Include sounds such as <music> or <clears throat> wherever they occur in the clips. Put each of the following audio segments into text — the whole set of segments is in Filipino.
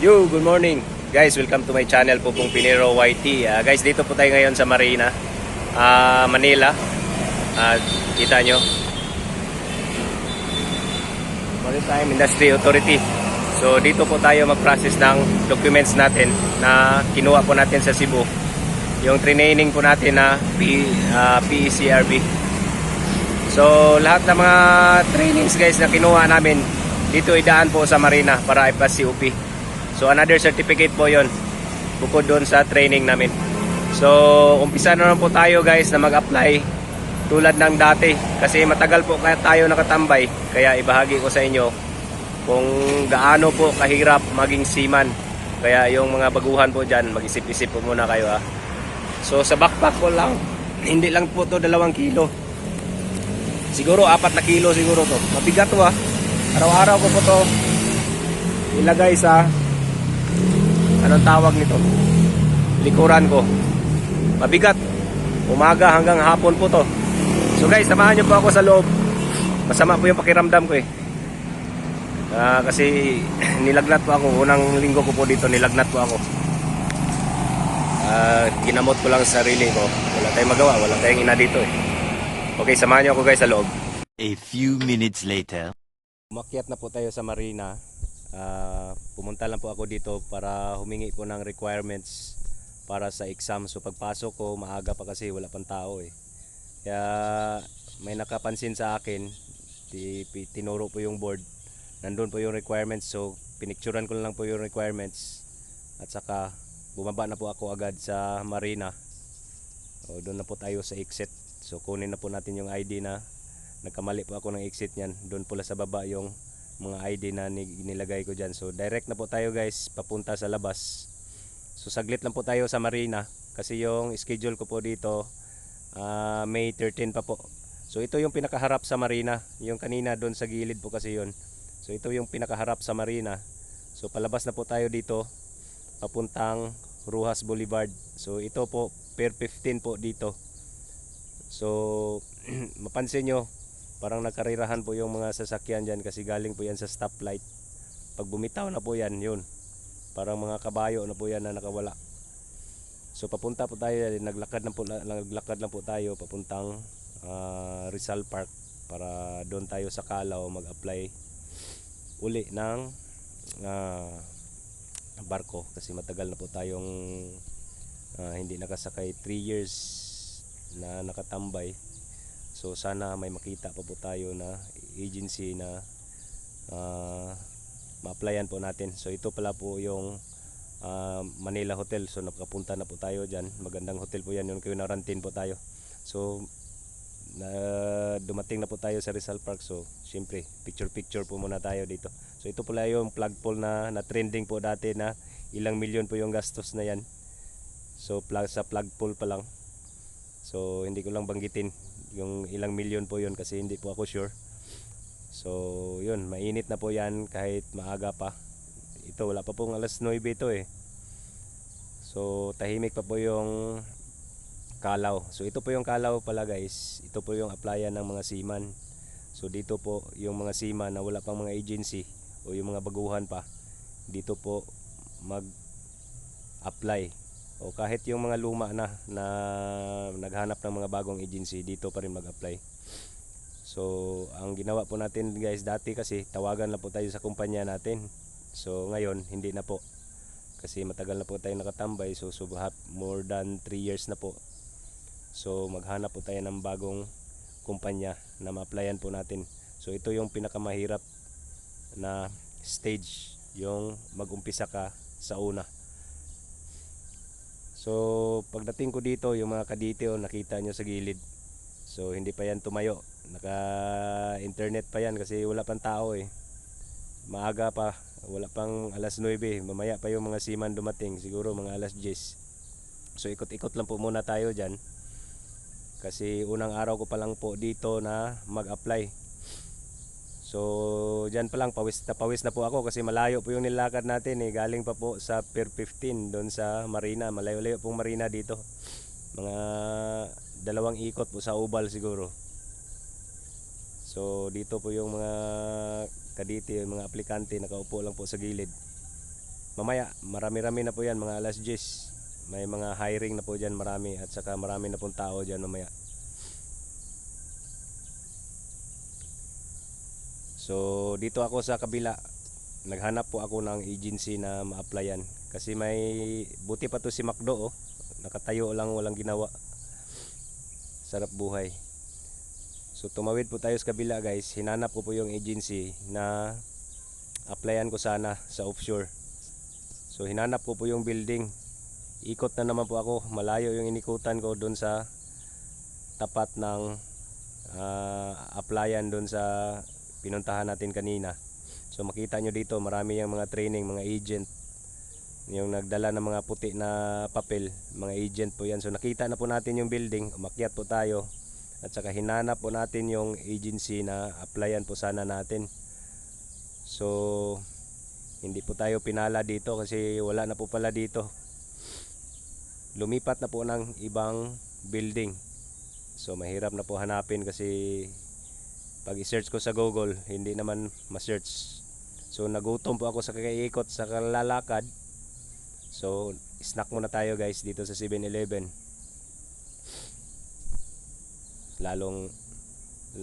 Yo, good morning. Guys, welcome to my channel po pong Pinero YT. Ah, guys, dito po tayo ngayon sa Marina, ah, Manila. Ah, kita nyo. Maritime Industry Authority. So, dito po tayo mag-process ng documents natin na kinuha po natin sa Cebu. Yung training po natin na P, ah, PECRB. So, lahat ng mga trainings guys na kinuha namin, dito idaan po sa Marina para ipas COP. So, another certificate po yon bukod doon sa training namin. So, umpisa na po tayo guys na mag-apply tulad ng dati. Kasi matagal po kaya tayo nakatambay. Kaya ibahagi ko sa inyo kung gaano po kahirap maging seaman. Kaya yung mga baguhan po dyan, mag-isip-isip po muna kayo ha. So, sa backpack ko lang, hindi lang po to dalawang kilo. Siguro apat na kilo siguro to. Mabigat to ah. Araw-araw ko po to ilagay sa anong tawag nito? Likuran ko. Mabigat. Umaga hanggang hapon po to. So guys, samahan niyo po ako sa loob. Masama po yung pakiramdam ko eh. Ah, kasi <clears throat> nilagnat po ako. Unang linggo ko po dito, nilagnat po ako. Ah, ginamot ko lang sa sarili ko. Wala tayong magawa, wala tayong ina dito eh. Okay, samahan niyo ako guys sa loob. A few minutes later. Umakyat na po tayo sa marina. Ah, pumunta lang po ako dito para humingi po ng requirements para sa exam. So pagpasok ko, maaga pa kasi wala pang tao eh. Kaya may nakapansin sa akin, tinuro po yung board. Nandun po yung requirements. So pinicturan ko lang po yung requirements. At saka bumaba na po ako agad sa marina. O, doon na po tayo sa exit. So kunin na po natin yung ID na nagkamali po ako ng exit niyan. Doon pula sa baba yung mga ID na ni- nilagay ko dyan. So direct na po tayo guys, papunta sa labas. So saglit lang po tayo sa marina kasi yung schedule ko po dito ah, May 13 pa po. So ito yung pinakaharap sa marina. Yung kanina doon sa gilid po kasi yun. So ito yung pinakaharap sa marina. So palabas na po tayo dito papuntang Ruhas Boulevard. So ito po per 15 po dito. So <clears throat> mapansin nyo parang nakarirahan po yung mga sasakyan dyan kasi galing po yan sa stoplight. Pag bumitaw na po yan, yun. Parang mga kabayo na po yan na nakawala. So papunta po tayo, naglakad lang po, naglakad lang po tayo papuntang ah, Rizal Park para doon tayo sa Calao mag-apply uli ng ah, barko kasi matagal na po tayong ah, hindi nakasakay 3 years na nakatambay so sana may makita pa po tayo na agency na ah, ma-applyan po natin. So ito pala po yung ah, Manila Hotel. So nakapunta na po tayo dyan. Magandang hotel po yan. Yun kayo narantin po tayo. So na dumating na po tayo sa Rizal Park. So syempre picture picture po muna tayo dito. So ito pala yung flagpole na, na trending po dati na ilang milyon po yung gastos na yan. So plug, sa flagpole pa lang. So hindi ko lang banggitin yung ilang milyon po yun kasi hindi po ako sure so yun mainit na po yan kahit maaga pa ito wala pa pong alas 9 ito eh so tahimik pa po yung Kalaw. So ito po yung Kalaw pala guys. Ito po yung applyan ng mga seaman. So dito po yung mga seaman na wala pang mga agency o yung mga baguhan pa. Dito po mag apply. O kahit yung mga luma na na naghanap ng mga bagong agency, dito pa rin mag-apply. So ang ginawa po natin guys dati kasi tawagan na po tayo sa kumpanya natin. So ngayon hindi na po kasi matagal na po tayo nakatambay so, so more than 3 years na po So maghanap po tayo ng bagong kumpanya na ma-applyan po natin. So ito yung pinakamahirap na stage, yung mag-umpisa ka sa una. So pagdating ko dito, yung mga kaditeo nakita nyo sa gilid. So hindi pa yan tumayo. Naka-internet pa yan kasi wala pang tao eh. Maaga pa, wala pang alas 9. Mamaya pa yung mga seaman dumating, siguro mga alas 10. So ikot-ikot lang po muna tayo dyan kasi unang araw ko pa lang po dito na mag-apply so dyan pa lang pawis na pawis na po ako kasi malayo po yung nilakad natin eh. Galing pa po sa Pier 15 doon sa Marina. Malayo-layo pong Marina dito. Mga dalawang ikot po sa Ubal siguro. So dito po yung mga kaditi yung mga aplikante nakaupo lang po sa gilid. Mamaya marami-rami na po yan mga alas 10 may mga hiring na po dyan marami. At saka marami na pong tao dyan mamaya so dito ako sa kabila. Naghanap po ako ng agency na ma-applyan. Kasi may buti pa to si Macdo oh. Nakatayo lang walang ginawa. Sarap buhay. So tumawid po tayo sa kabila guys. Hinanap ko po yung agency na applyan ko sana sa offshore. So hinanap ko po yung building. Ikot na naman po ako. Malayo yung inikutan ko doon sa tapat ng ah, applyan doon sa pinuntahan natin kanina. So makita nyo dito marami yung mga training mga agent. Yung nagdala ng mga puti na papel mga agent po yan. So nakita na po natin yung building umakyat po tayo. At saka hinanap po natin yung agency na applyan po sana natin. So hindi po tayo pinala dito kasi wala na po pala dito. Lumipat na po ng ibang building. So mahirap na po hanapin kasi pag i-search ko sa Google hindi naman ma-search. So nagutom po ako sa kakaikot sa kalalakad. So snack muna tayo guys dito sa 7-Eleven lalong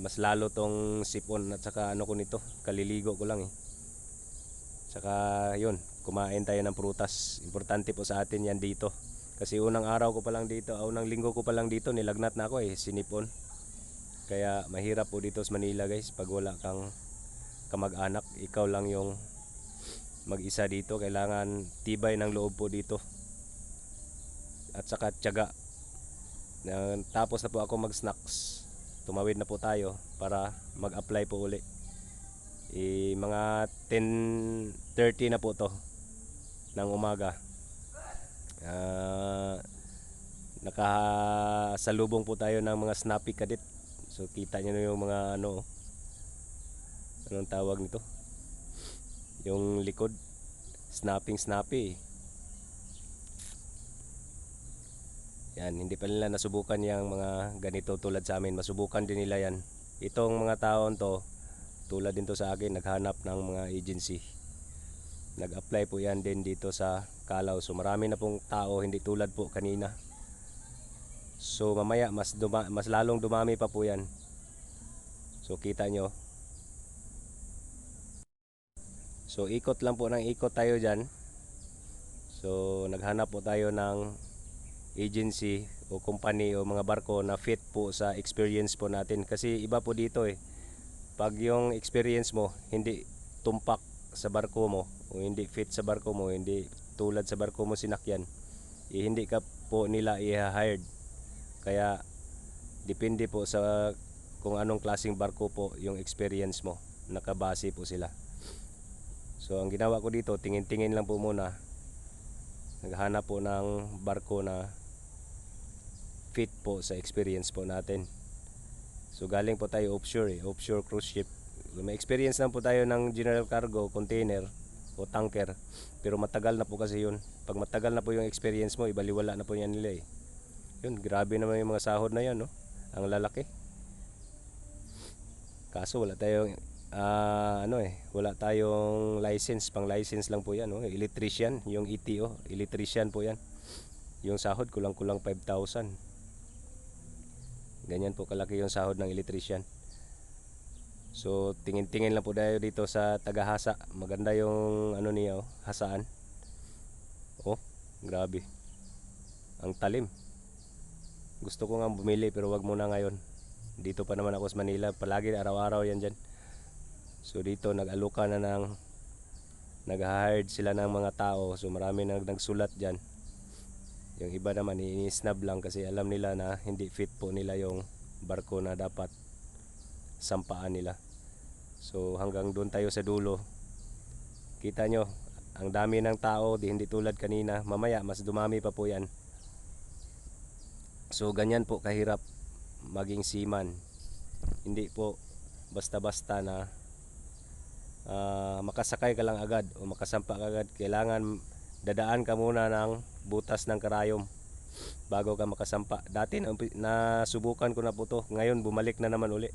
mas lalo tong sipon at saka ano ko nito kaliligo ko lang eh. Saka yun kumain tayo ng prutas. Importante po sa atin yan dito. Kasi unang araw ko pa lang dito unang linggo ko pa lang dito nilagnat na ako eh sinipon kaya mahirap po dito sa Manila guys pag wala kang kamag-anak. Ikaw lang yung mag-isa dito. Kailangan tibay ng loob po dito. At saka tiyaga. Tapos na po ako mag-snacks. Tumawid na po tayo para mag-apply po uli. Eh, mga 10.30 na po to ng umaga. Ah, nakasalubong po tayo ng mga snappy kadit so kita nyo yung mga ano anong tawag nito? Yung likod. Snapping snappy. Yan hindi pa nila nasubukan yung mga ganito tulad sa amin. Masubukan din nila yan. Itong mga taon to tulad din to sa akin naghanap ng mga agency. Nag-apply po yan din dito sa Calao so marami na pong tao hindi tulad po kanina so mamaya mas duma- mas lalong dumami pa po yan. So kita nyo. So ikot lang po ng ikot tayo dyan. So naghanap po tayo ng agency o company o mga barko na fit po sa experience po natin. Kasi iba po dito eh. Pag yung experience mo hindi tumpak sa barko mo o hindi fit sa barko mo hindi tulad sa barko mo sinakyan eh, hindi ka po nila i-hired kaya depende po sa kung anong klaseng barko po yung experience mo. Nakabase po sila. So ang ginawa ko dito tingin-tingin lang po muna. Naghanap po ng barko na fit po sa experience po natin. So galing po tayo offshore eh, offshore cruise ship. May experience lang po tayo ng general cargo container o tanker. Pero matagal na po kasi yun. Pag matagal na po yung experience mo ibaliwala na po yan nila eh yun grabe naman yung mga sahod na yan no ang lalaki kaso wala tayong ah, ano eh wala tayong license pang license lang po yan no electrician yung ETO electrician po yan yung sahod kulang-kulang 5,000 ganyan po kalaki yung sahod ng electrician So tingin-tingin lang po tayo dito sa Tagahasa. Maganda yung ano niya oh, hasaan. Oh, grabe. Ang talim. Gusto ko nga bumili pero wag muna ngayon. Dito pa naman ako sa Manila. Palagi araw-araw yan dyan. So dito nag-aluka na ng nag-hired sila ng mga tao. So marami nang nagsulat dyan. Yung iba naman ini-snub lang kasi alam nila na hindi fit po nila yung barko na dapat sampaan nila. So hanggang doon tayo sa dulo. Kita nyo, ang dami ng tao, di hindi tulad kanina. Mamaya mas dumami pa po yan. So ganyan po kahirap maging seaman. Hindi po basta-basta na ah, makasakay ka lang agad o makasampa ka agad. Kailangan dadaan ka muna ng butas ng karayom bago ka makasampa. Dati na, nasubukan ko na po to. Ngayon bumalik na naman uli.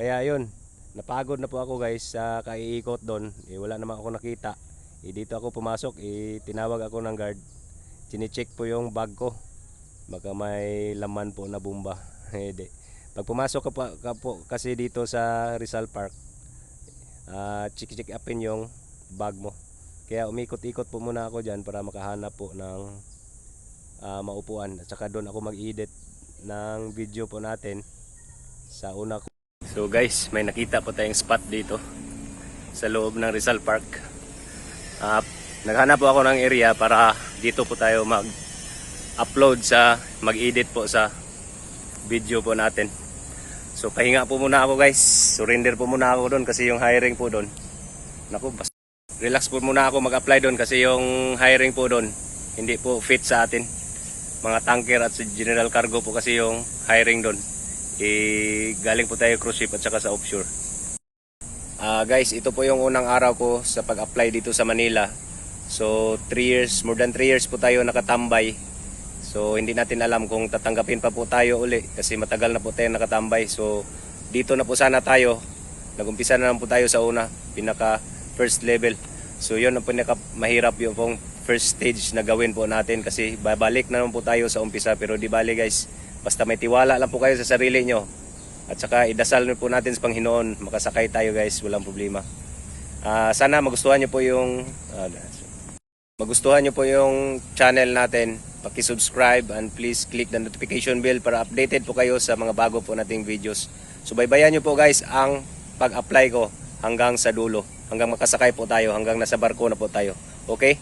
Kaya yun, napagod na po ako guys sa kaiikot doon. Eh, wala naman ako nakita. Eh, dito ako pumasok, eh, tinawag ako ng guard. Chine-check po yung bag ko. Baka may laman po na bomba. Hindi. <laughs> Pag pumasok ka po, ka po kasi dito sa Rizal Park, ah check-check upin yung bag mo. Kaya umikot-ikot po muna ako dyan para makahanap po ng ah, maupuan. At saka doon ako mag-edit ng video po natin sa una ko. So guys, may nakita po tayong spot dito sa loob ng Rizal Park. Ah, naghanap po ako ng area para dito po tayo mag-upload sa, mag-edit po sa video po natin. So pahinga po muna ako guys. Surrender po muna ako doon kasi yung hiring po doon. Naku, relax po muna ako mag-apply doon kasi yung hiring po doon hindi po fit sa atin. Mga tanker at sa general cargo po kasi yung hiring doon. Eh, galing po tayo cruise ship at saka sa offshore. Ah guys, ito po yung unang araw ko sa pag-apply dito sa Manila. So 3 years, more than 3 years po tayo nakatambay. So hindi natin alam kung tatanggapin pa po tayo uli kasi matagal na po tayo nakatambay. So dito na po sana tayo. Nagumpisa na lang po tayo sa una, pinaka first level. So yun ang pinaka mahirap yung pong first stage na gawin po natin kasi babalik na naman po tayo sa umpisa pero di bali guys. Basta may tiwala lang po kayo sa sarili nyo. At saka idasal po natin sa Panginoon, makasakay tayo guys, walang problema. Ah, sana magustuhan nyo po yung ah, magustuhan nyo po yung channel natin. Paki-subscribe and please click the notification bell para updated po kayo sa mga bago po nating videos. So baybayan nyo po guys ang pag-apply ko hanggang sa dulo. Hanggang makasakay po tayo, hanggang nasa barko na po tayo. Okay?